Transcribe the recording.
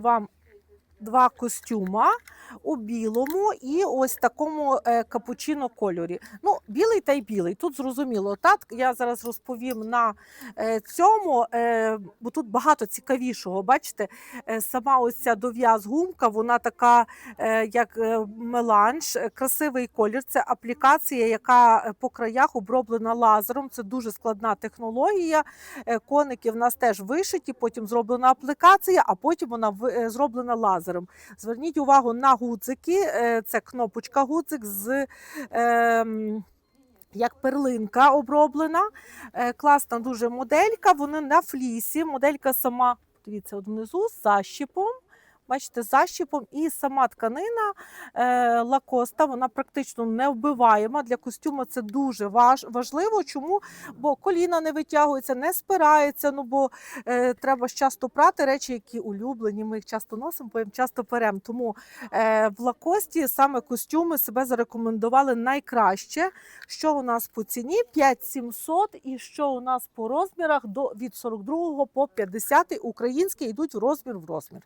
вам два костюма у білому і ось такому е, капучино кольорі. Ну, білий та й білий. Тут зрозуміло. Так, я зараз розповім на е, цьому, е, бо тут багато цікавішого. Бачите, сама ось ця дов'яз гумка, вона така, як меланж, красивий колір. Це аплікація, яка по краях оброблена лазером. Це дуже складна технологія. Коники в нас теж вишиті, потім зроблена аплікація, а потім вона зроблена лазером. Зверніть увагу на гудзики. е, Це кнопочка гудзик з. ем, як перлинка оброблена, Е, класна дуже моделька. Вони на флісі. Моделька сама, дивіться, внизу з защіпом. Бачите, защіпом і сама тканина е, лакоста, вона практично не вбиваєма. Для костюму це дуже важ, важливо. Чому? Бо коліна не витягуються, не спирається. Ну бо е, треба ж часто прати речі, які улюблені. Ми їх часто носимо, потім часто перемо. Тому е, в лакості саме костюми себе зарекомендували найкраще. Що у нас по ціні? 5700 і що у нас по розмірах до від 42 по 50 українські йдуть в розмір в розмір.